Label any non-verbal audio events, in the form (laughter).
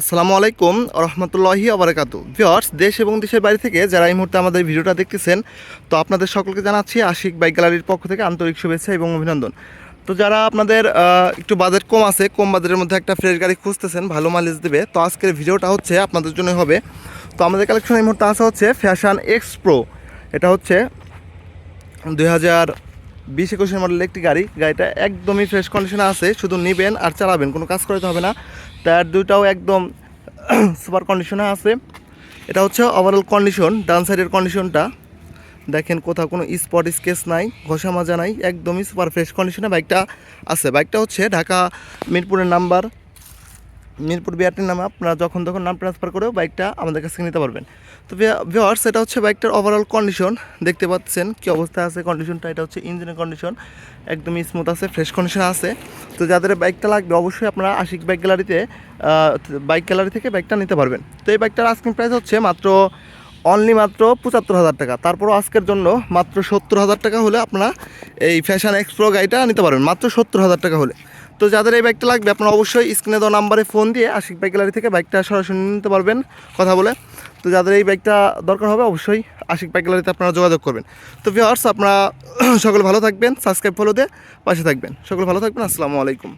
আসসালামু আলাইকুম, রহমতুল্লাহি আবরাকাতু ভিওর্স দেশ এবং দেশের বাইরে থেকে যারা এই মুহূর্তে আমাদের ভিডিওটা দেখতেছেন, তো আপনাদের সকলকে জানাচ্ছি আশিক বাইক গ্যালারির পক্ষ থেকে আন্তরিক শুভেচ্ছা এবং অভিনন্দন। তো যারা আপনাদের একটু বাজেট কম আছে, কম বাজেটের মধ্যে একটা ফ্রেশ গাড়ি খুঁজতেছেন, ভালো মাইলেজ দেবে, তো আজকের ভিডিওটা হচ্ছে আপনাদের জন্য হবে। তো আমাদের কালেকশন এই মুহূর্তে আসা হচ্ছে ফ্যাশন এক্স প্রো এটা হচ্ছে দুই হাজার বিশ একুশের মডেলের একটি গাড়ি। গাড়িটা একদমই ফ্রেশ কন্ডিশনে আছে, শুধু নেবেন আর চালাবেন, কোনো কাজ করাতে হবে না। তার দুটাও একদম (clears throat) সুপার কন্ডিশনে আছে। এটা হচ্ছে ওভারঅল কন্ডিশন ডান সাইডের কন্ডিশনটা দেখেন কোথাও কোনো স্পট স্কেচ নাই, ঘষা মাজা নাই, একদমই সুপার ফ্রেশ কন্ডিশনে বাইকটা আছে। বাইকটা হচ্ছে ঢাকা মিরপুরের নাম্বার মিরপুর বিআরটির নামে আপনারা যখন তখন নাম ট্রান্সফার করেও বাইকটা আমাদের কাছে নিতে পারবেন। তো ভিওয়ার্স এটা হচ্ছে বাইকটার ওভারঅল কন্ডিশন দেখতে পাচ্ছেন কি অবস্থা আছে কন্ডিশনটা এটা হচ্ছে ইঞ্জিনের কন্ডিশন একদমই স্মুথ আছে ফ্রেশ কন্ডিশন আছে। তো যাদের বাইকটা লাগবে, অবশ্যই আপনারা আশিক বাইক গ্যালারিতে বাইক গ্যালারি থেকে বাইকটা নিতে পারবেন। তো এই বাইকটার আস্কিং প্রাইস হচ্ছে মাত্র অনলি মাত্র পঁচাত্তর হাজার টাকা। তারপরও আজকের জন্য মাত্র সত্তর হাজার টাকা হলে আপনারা এই ফ্যাশন এক্সপ্রো গাড়িটা নিতে পারবেন। মাত্র সত্তর হাজার টাকা হলে। তো যাদের এই বাইকটা লাগবে, আপনারা অবশ্যই স্ক্রিনে দেওয়া নাম্বারে ফোন দিয়ে আশিক বাইক গ্যালারি থেকে বাইকটা সরাসরি নিতে পারবেন, কথা বলে। তো যাদের এই বাইকটা দরকার হবে, অবশ্যই আশিক বাইক গ্যালারিতে আপনারা যোগাযোগ করবেন। তো ভিওয়ার্স আপনারা (clears throat) সকলে ভালো থাকবেন সাবস্ক্রাইব ফলো দিয়ে পাশে থাকবেন। সকলে ভালো থাকবেন, আসসালামু আলাইকুম।